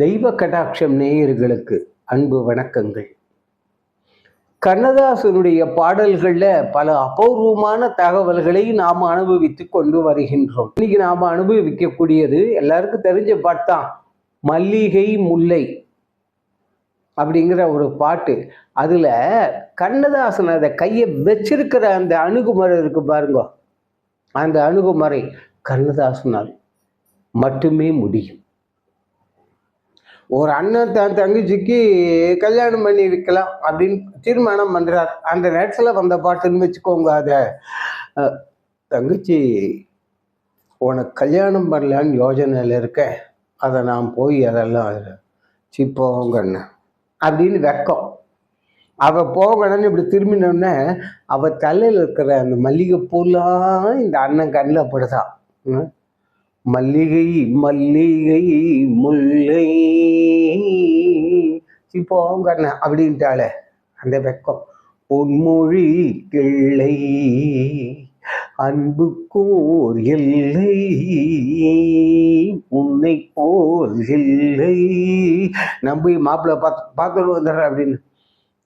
தெய்வ கடாட்சம் நேயர்களுக்கு அன்பு வணக்கங்கள். கண்ணதாசனுடைய பாடல்கள்ல பல அபூர்வமான தகவல்களை நாம் அனுபவித்து கொண்டு வருகின்றோம். இன்னைக்கு நாம் அனுபவிக்கக்கூடியது எல்லாருக்கும் தெரிஞ்ச பாட்டுதான் மல்லிகை முல்லை அப்படிங்கிற ஒரு பாட்டு. அதுல கண்ணதாசன் அதை கையை வச்சிருக்கிற அந்த அணுகுமுறை இருக்கு பாருங்க. அந்த அணுகுமுறை கண்ணதாசனால் மட்டுமே முடியும். ஒரு அண்ணன் தன் தங்கச்சிக்கு கல்யாணம் பண்ணி வைக்கலாம் அப்படின்னு தீர்மானம் பண்றார். அந்த நேரத்தில் வந்த பாட்டுன்னு வச்சுக்கோங்க அதை. தங்கச்சி உனக்கு கல்யாணம் பண்ணலான்னு யோஜனையில் இருக்கேன் அதை நான் போய் அதெல்லாம் சிப்போங்கண்ண அப்படின்னு வெக்கம் அவ போகணும்னு இப்படி திரும்பினோடனே அவ தலையில் இருக்கிற அந்த மல்லிகைப்பூலாம் இந்த அண்ணன் கண்ணில் படுதான் ம். மல்லிகை மல்லிகை முல்லை. சிப்போங்கண்ண அப்படின்ட்டாளே அந்த வெக்கம். பொன்மொழி கிள்ளை அன்புக்கோர் எல்லை உன்னை போர் இல்லை. நம்பி மாப்பிள்ளை பார்த்து பார்த்துட்டு வந்துடுறேன் அப்படின்னு.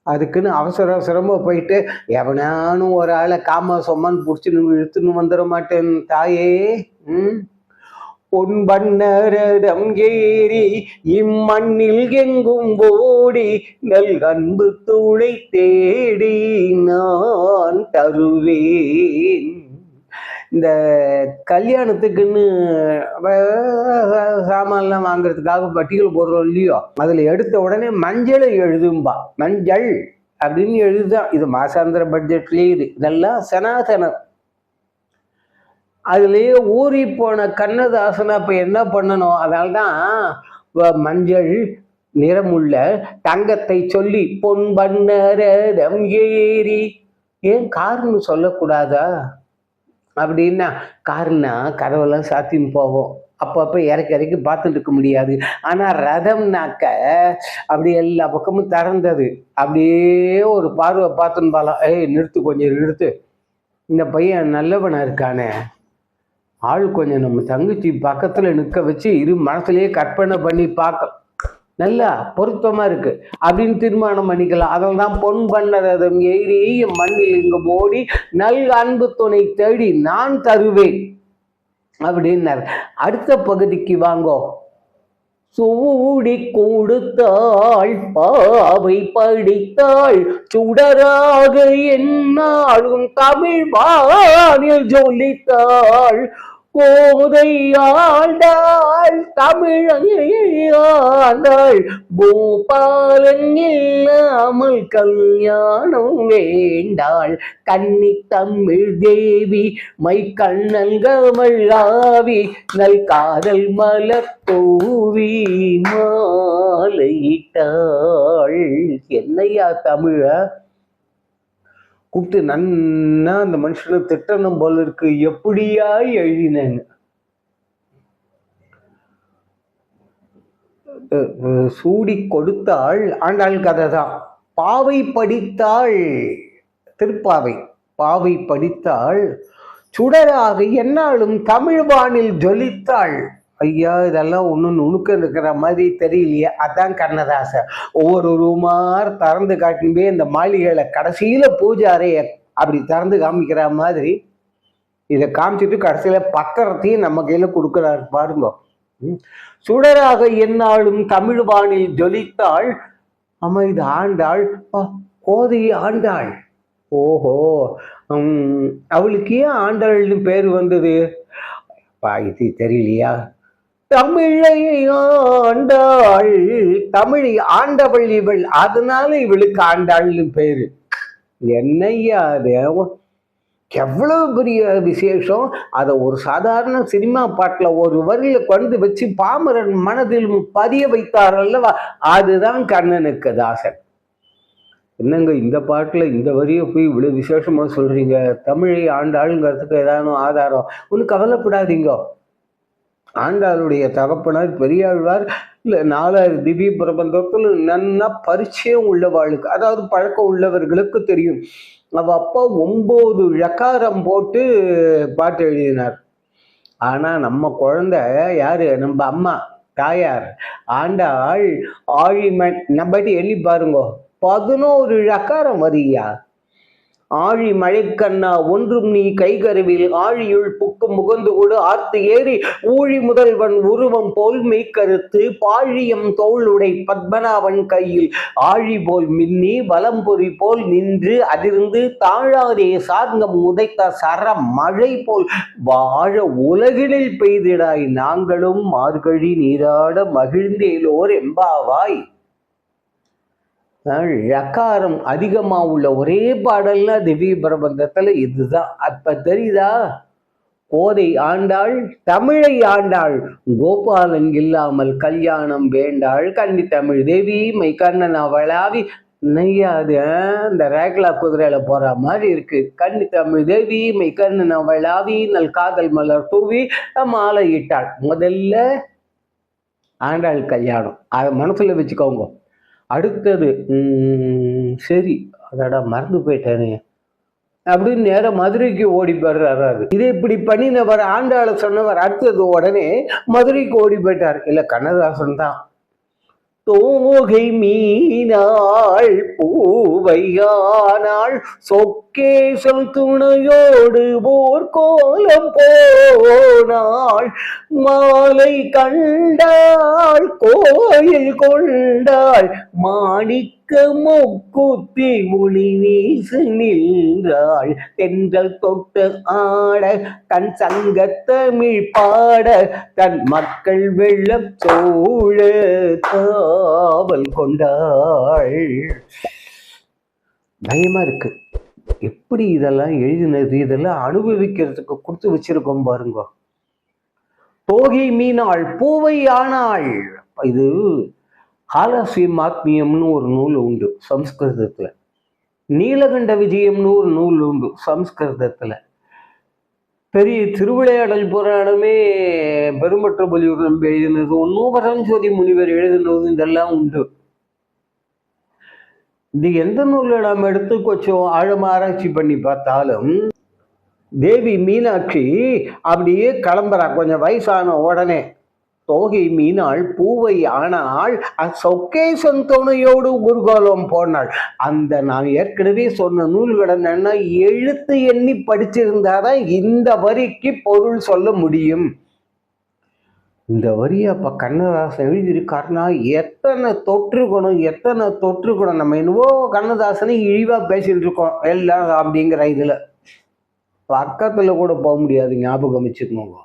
அதுக்குன்னு அவசர அவசரமாக போயிட்டு எவனானும் ஒரு ஆளை காம சொம்மான்னு பிடிச்சின்னு இழுத்துன்னு வந்துட மாட்டேன் தாயே. ம்? பொன்பண்ணரதம் ஏறி இம்மண்ணில் எங்கும் ஓடி நல் அன்பு துணை தேடி நான் தருவேன். இந்த கல்யாணத்துக்குன்னு சாமான்லாம் வாங்குறதுக்காக பட்டியல் போடுறோம் இல்லையோ? அதில் எடுத்த உடனே மஞ்சளை எழுதும்பா. மஞ்சள் அப்படின்னு எழுதுதான். இது மாசாந்திர பட்ஜெட்லேயே இது. இதெல்லாம் சனாதனம். அதுலேயே ஊறி போன கண்ணதாசனை அப்போ என்ன பண்ணணும்? அதனால தான் மஞ்சள் நிறமுள்ள தங்கத்தை சொல்லி பொன் பண்ணரதம் ஏறி ஏன் காருன்னு சொல்லக்கூடாதா? அப்படின்னா காருன்னா கதவெல்லாம் சாத்தின்னு போவோம் அப்பப்போ இறக்கி இறக்கி பார்த்துட்டு இருக்க முடியாது. ஆனால் ரதம்னாக்க அப்படி எல்லா பக்கமும் திறந்தது. அப்படியே ஒரு பார்வை பார்த்துன்னு பாலாம். ஏய் நிறுத்து கொஞ்சம் நிறுத்து. இந்த பையன் நல்லவனாக இருக்கானே. ஆள் கொஞ்சம் நம்ம தங்கச்சி பக்கத்தில் நிற்க வச்சு இரு மனசுலேயே கற்பனை பண்ணி பார்க்க. நல்லா பொருத்தமாக இருக்குது அப்படின்னு தீர்மானம் பண்ணிக்கலாம். அதில் தான் பொன் பண்ணறதும் ஏறி மண்ணில் இங்கு ஓடி நல் அன்பு துணை தேடி நான் தருவேன். அப்படின்னார். அடுத்த பகுதிக்கு வாங்கோ. சூடி கொடுத்தாள் பாவை படித்தாள். சுடராக என்னாலும் தமிழ் வானில் ஜொலித்தாள். கோதை ஆண்டாள் தமிழாண்டாள் பூபாலன் இல்லாமல் கல்யாணம் வேண்டாள். கன்னி தமிழ் தேவி மை கண்ணன் கமழாவி நல் காதல் மலர் மாலையிட்டாள். என்னையா தமிழ? கூப்பிட்டு நன்னா அந்த மனுஷனை திட்டணும் போல இருக்கு. எப்படியா எழுதினேன்னு. சூடி கொடுத்தாள். ஆண்டாள் கதை தான் பாவை படித்தாள். திருப்பாவை பாவை படித்தாள். சுடராக என்னாலும் தமிழ் வானில் ஜொலித்தாள். ஐயா இதெல்லாம் ஒன்று நுணுக்க இருக்கிற மாதிரி தெரியலையே. அதான் கண்ணதாசன். ஒவ்வொரு ரூமார் திறந்து காட்டின் இந்த மாளிகையில் கடைசியில் பூஜை அப்படி திறந்து காமிக்கிற மாதிரி இதை காமிச்சிட்டு கடைசியில் பத்திரத்தையும் நம்ம கையில் கொடுக்குறாரு பாருங்க. சுடராக என்னாலும் தமிழ் வானில் ஜொலித்தாள் ஆமா ஆண்டாள் ஆ, கோதை ஆண்டாள். ஓஹோ. உம், அவளுக்கு ஏன் ஆண்டாள்னு பேர் வந்தது? இது தெரியலையா? தமிழை ஆண்டாள் தமிழை ஆண்டவள் இவள் அதனால இவளுக்கு ஆண்டாள்னு பேரு. என்னய்யா அது? எவ்வளவு பெரிய விசேஷம்? அதை ஒரு சாதாரண சினிமா பாட்டில் ஒரு வரியில கொண்டு வச்சு பாமரன் மனதில் பதிய வைத்தார் அல்லவா? அதுதான் கண்ணனுக்கு தாசன். என்னங்க இந்த பாட்டில் இந்த வரியை போய் இவ்வளோ விசேஷமாக சொல்கிறீங்க தமிழை ஆண்டாளுங்கிறதுக்கு ஏதாவது ஆதாரம்? ஒன்றும் கவலைப்படாதீங்க. ஆண்டாளுடைய தகப்பனார் பெரியாழ்வார் இல்லை நாலாயிரம் திவ்ய பிரபந்தத்தில் நன்னா பரிச்சயம் உள்ளவாளுக்கு அதாவது பழக்கம் உள்ளவர்களுக்கு தெரியும். அவ அப்பா ஒம்பது ழக்காரம் போட்டு பாட்டு எழுதினார். ஆனா நம்ம குழந்தை யாரு? நம்ம அம்மா தாயார் ஆண்டாள் ஆழிமண் நம்ம எண்ணி பாருங்க பதினோரு ழக்காரம் வரியா? ஆழி மழைக்கண்ணா ஒன்றும் நீ கைகருவில் ஆழியுள் புக்கு முகந்து கொடு. ஆர்த்து ஏறி ஊழி முதல்வன் உருவம் போல் மெய்க்கருத்து பாழியம் தோளுடை பத்மநாபன் கையில். ஆழி போல் மின்னி வலம்பொறி போல் நின்று அதிர்ந்து தாழாதே சார்ந்தம் உதைத்த சர மழை போல் வாழ உலகினில் பெய்திடாய். நாங்களும் மார்கழி நீராட மகிழ்ந்தேலோர் எம்பாவாய். ழக்காரம் அதிகமா உள்ள ஒரே பாடல்ல திவ்ய பிரபந்தத்தில் இதுதான். அப்போ தெரியுதா? கோதை ஆண்டாள் தமிழை ஆண்டாள் கோபாலன் இல்லாமல் கல்யாணம் வேண்டாள் கன்னி தமிழ் தேவி மை கண்ணன் அவளாவி நெய்யாது இந்த ரேக்லா குதிரையில போற மாதிரி இருக்கு. கண்ணி தமிழ் தேவி மை கண்ணன் அவளாவி நல் காதல் மலர் தூவி மாலை இட்டாள். முதல்ல ஆண்டாள் கல்யாணம். அதை மனசுல வச்சுக்கோங்க. அடுத்தது சரி அதடா மறந்து போயிட்டேனே. அப்படின்னு நேரம் மதுரைக்கு ஓடி போடுறாரு இதை இப்படி பண்ணினவர் ஆண்டாள சொன்னவர் அடுத்தது உடனே மதுரைக்கு ஓடி போயிட்டார். இல்லை கண்ணதாசன் தான். தோகை மீனாள் பூவையானாள். சொக்கேசல் துணையோடு போர் கோலம் போனாள். மாலை கண்டாள் கோயில் கொண்டாள். மாணிக்க முக்குத்தி ஒளி வீசு நின்றாள். தென்றல் தொட்டு ஆட தன் சங்கத்தமிழ் பாட தன் மக்கள் வெள்ளம் சோழ காவல் கொண்டாள். பயமா இருக்கு. எப்படி இதெல்லாம் எழுதினது? இதெல்லாம் அனுபவிக்கிறதுக்கு கொடுத்து வச்சிருக்கோம் பாருங்க. தோகை மீனாள் பூவை ஆனாள். இது ஹாலாஸ்யம் ஆத்மியம்னு ஒரு நூல் உண்டு சம்ஸ்கிருதத்துல. நீலகண்ட விஜயம்னு ஒரு நூல் உண்டு சம்ஸ்கிருதத்துல. பெரிய திருவிளையாடல் புராணமே பெருமற்றபலியூர் நம்பி எழுதினது ஒன்றும் பரஞ்சோதி முனிவர் எழுதினது இதெல்லாம் உண்டு. இது எந்த நூல்ல நாம் எடுத்து கொஞ்சம் ஆழமாக ஆராய்ச்சி பண்ணி பார்த்தாலும் தேவி மீனாட்சி அப்படியே கிளம்புறா கொஞ்சம் வயசான உடனே. தோகை மீனாள் பூவை ஆனாள் சொக்கேசன் துணையோடு குருகோலம் போனாள். அந்த நான் ஏற்கனவே சொன்ன நூல்கள் என்னன்னா எழுத்து எண்ணி படிச்சிருந்தாதான் இந்த வரிக்கு பொருள் சொல்ல முடியும். இந்த வரியை அப்ப கண்ணதாசன் எழுதியிருக்காருன்னா எத்தனை தொற்றுக்கணும் எத்தனை தொற்றுக்கணும் நம்ம என்னவோ கண்ணதாசனை இழிவா பேசிட்டு இருக்கோம் எல்லாம் அப்படிங்கிற இதுல. பக்கத்துல கூட போக முடியாது ஞாபகம் வச்சுக்கோங்க.